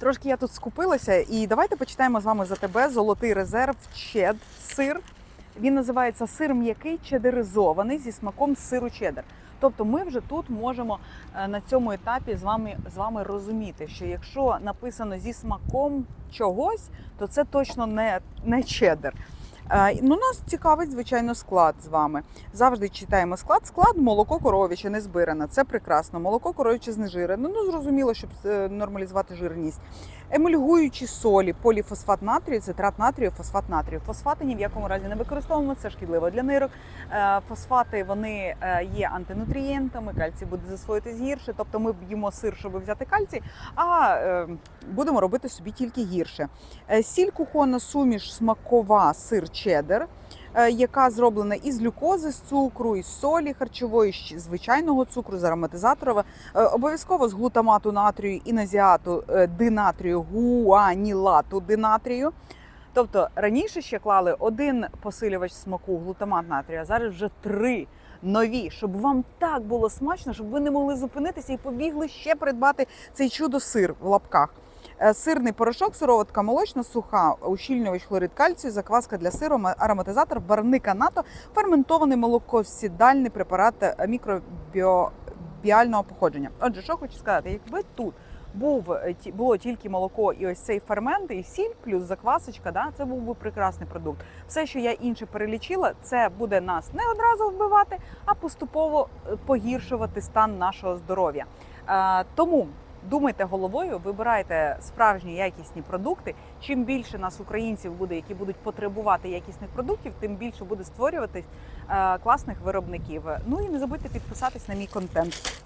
Трошки я тут скупилася, і давайте почитаємо з вами за тебе золотий резерв чед сир. Він називається сир м'який чедеризований зі смаком сиру чедер. Тобто ми вже тут можемо е, на цьому етапі з вами з вами розуміти, що якщо написано зі смаком чогось, то це точно не, не чеддер. Е, Ну, нас цікавить, звичайно, склад з вами. Завжди читаємо склад. Склад молоко коров'яче не збиране. Це прекрасно. Молоко коров'яче знежирене. Ну, зрозуміло, щоб е, нормалізувати жирність. Емульгуючі солі, поліфосфат натрію, цитрат натрію, фосфат натрію. Фосфати ні в якому разі не використовуємо, це шкідливо для нирок. Е, Фосфати вони є антинутрієнтами, кальцій буде засвоїтись гірше. Тобто ми б'ємо сир, щоб взяти кальцій, а будемо робити собі тільки гірше. Сіль кухонна суміш смакова сир чеддер, е, яка зроблена із глюкози, з цукру, із солі харчової, з звичайного цукру, з ароматизаторова, Е, обов'язково з глутамату натрію, іназіату, е, динатрію, гуанілату динатрію. Тобто раніше ще клали один посилювач смаку глутамат натрію, а зараз вже три нові, щоб вам так було смачно, щоб ви не могли зупинитися і побігли ще придбати цей чудо сир в лапках. Е, Сирний порошок, сироватка молочна, суха, ущільнювач хлорид кальцію, закваска для сиру, ма- ароматизатор, барвника НАТО, ферментований молокосідальний препарат е, мікробіального походження. Отже, що хочу сказати, якби тут був е, було тільки молоко і ось цей фермент, і сіль, плюс заквасочка, да, це був би прекрасний продукт. Все, що я інше перелічила, це буде нас не одразу вбивати, а поступово погіршувати стан нашого здоров'я. Тому думайте головою, вибирайте справжні якісні продукти. Чим більше нас, українців, буде, які будуть потребувати якісних продуктів, тим більше буде створюватись е, класних виробників. Ну і не забудьте підписатись на мій контент.